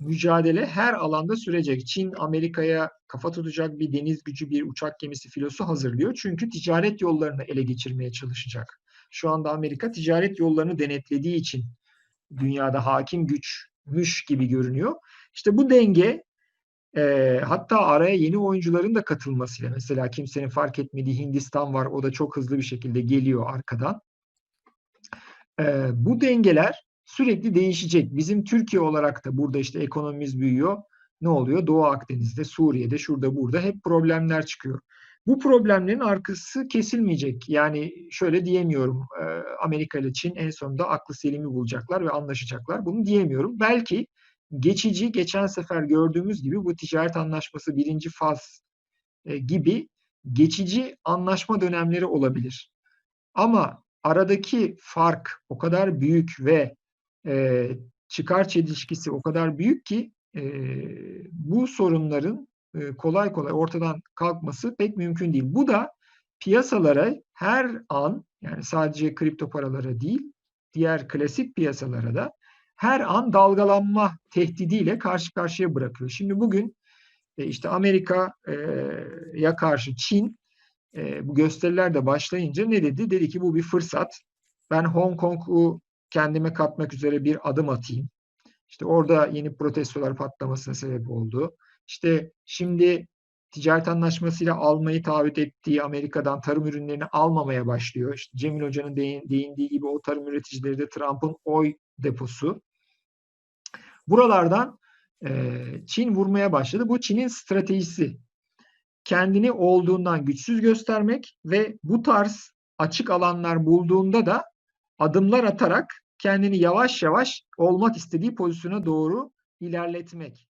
mücadele her alanda sürecek. Çin Amerika'ya kafa tutacak bir deniz gücü, bir uçak gemisi filosu hazırlıyor. Çünkü ticaret yollarını ele geçirmeye çalışacak. Şu anda Amerika ticaret yollarını denetlediği için dünyada hakim güçmüş gibi görünüyor. İşte bu denge e, hatta araya yeni oyuncuların da katılmasıyla mesela kimsenin fark etmediği Hindistan var. O da çok hızlı bir şekilde geliyor arkadan. E, bu dengeler sürekli değişecek. Bizim Türkiye olarak da burada işte ekonomimiz büyüyor. Ne oluyor? Doğu Akdeniz'de, Suriye'de, şurada burada hep problemler çıkıyor. Bu problemlerin arkası kesilmeyecek. Yani şöyle diyemiyorum. e, Amerika ile Çin en sonunda aklı selimi bulacaklar ve anlaşacaklar. Bunu diyemiyorum. Belki geçici, geçen sefer gördüğümüz gibi bu ticaret anlaşması birinci faz e, gibi geçici anlaşma dönemleri olabilir. Ama aradaki fark o kadar büyük ve e, çıkar çelişkisi o kadar büyük ki e, bu sorunların e, kolay kolay ortadan kalkması pek mümkün değil. Bu da piyasalara her an yani sadece kripto paralara değil diğer klasik piyasalara da her an dalgalanma tehdidiyle karşı karşıya bırakıyor. Şimdi bugün e, işte Amerika'ya karşı Çin e, bu gösteriler de başlayınca ne dedi? Dedi ki bu bir fırsat. Ben Hong Kong'u kendime katmak üzere bir adım atayım. İşte orada yeni protestolar patlamasına sebep oldu. İşte şimdi ticaret anlaşmasıyla almayı taahhüt ettiği Amerika'dan tarım ürünlerini almamaya başlıyor. İşte Cemil Hoca'nın değin, değindiği gibi o tarım üreticileri de Trump'ın oy deposu. Buralardan e, Çin vurmaya başladı. Bu Çin'in stratejisi. Kendini olduğundan güçsüz göstermek ve bu tarz açık alanlar bulduğunda da adımlar atarak kendini yavaş yavaş olmak istediği pozisyona doğru ilerletmek.